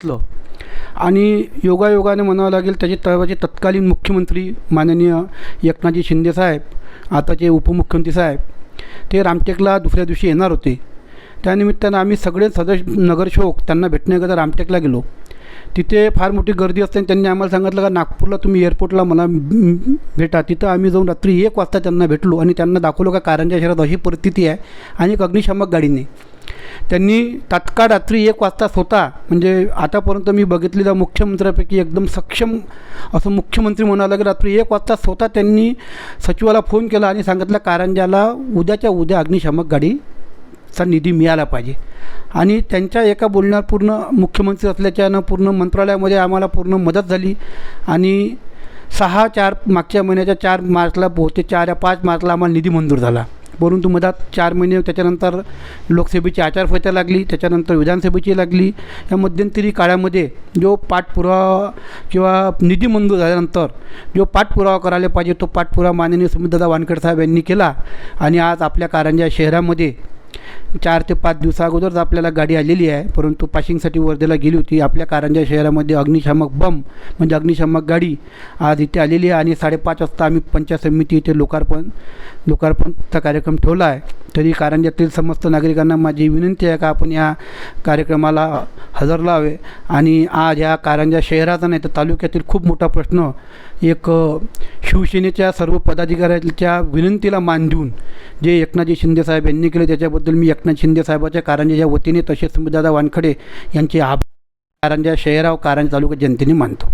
घेतलं. आणि योगायोगाने म्हणावं लागेल त्याचे तेव्हाचे तत्कालीन मुख्यमंत्री माननीय एकनाथजी शिंदे साहेब आताचे उपमुख्यमंत्री साहेब ते रामटेकला दुसऱ्या दिवशी येणार होते. त्यानिमित्तानं आम्ही सगळे सदस्य नगरसेवक त्यांना भेटण्याकरता रामटेकला गेलो. तिथे फार मोठी गर्दी असते आणि त्यांनी आम्हाला सांगितलं का नागपूरला तुम्ही एअरपोर्टला मला भेटा. तिथं आम्ही जाऊन रात्री एक वाजता त्यांना भेटलो आणि त्यांना दाखवलं का कारंजा शहरात अशी परिस्थिती आहे आणि एक अग्निशामक गाडीने. त्यांनी तात्काळ रात्री एक वाजता स्वतः म्हणजे आतापर्यंत मी बघितलेल्या मुख्यमंत्र्यापैकी एकदम सक्षम असं मुख्यमंत्री म्हणावं लागेल रात्री एक वाजता स्वतः त्यांनी सचिवाला फोन केला आणि सांगितलं कारंजाला उद्याच्या उद्या अग्निशामक गाडीचा निधी मिळाला पाहिजे. आणि त्यांच्या एका बोलण्यावर पूर्ण मुख्यमंत्री असल्याच्यानं पूर्ण मंत्रालयामध्ये आम्हाला पूर्ण मदत झाली आणि सहा चार मागच्या महिन्याच्या चार मार्चला बहुतेक चार या पाच मार्चला आम्हाला निधी मंजूर झाला. परंतु मधात चार महिने त्याच्यानंतर लोकसभेची आचारसंहिता लागली त्याच्यानंतर विधानसभेची लागली. या मध्यंतरी काळामध्ये जो पाठपुरावा किंवा निधी मंजूर झाल्यानंतर जो पाठपुरावा करायला पाहिजे तो पाठपुरावा माननीय सुमितदादा वानखेड साहेब यांनी केला. आणि आज आपल्या कारंजा शहरामध्ये चार ते पाच दिवसाअगोदरच आपल्याला गाडी आलेली आहे. परंतु पाशिंगसाठी वर्धेला गेली होती. आपल्या कारंजा शहरामध्ये अग्निशामक बम म्हणजे अग्निशामक गाडी आज इथे आलेली आहे आणि साडेपाच वाजता आम्ही पंचायत समिती इथे लोकार्पण लोकार्पणचा कार्यक्रम ठेवला आहे. तरी कारंजातील समस्त नागरिकांना माझी विनंती आहे का आपण या कार्यक्रमाला हजर लावे. आणि आज या कारंजा शहराचा नाही तर तालुक्यातील खूप मोठा प्रश्न एक शिवसेनेच्या सर्व पदाधिकाऱ्यांच्या विनंतीला मान देऊन जे एकनाथजी शिंदेसाहेब यांनी केले त्याच्याबद्दल मी एकनाथ शिंदेसाहेबाच्या कारंजाच्या वतीने तसेच दादा वानखडे यांचे आभार. कारंजा शहराव कारंजा तालुका जनतेने मानतो.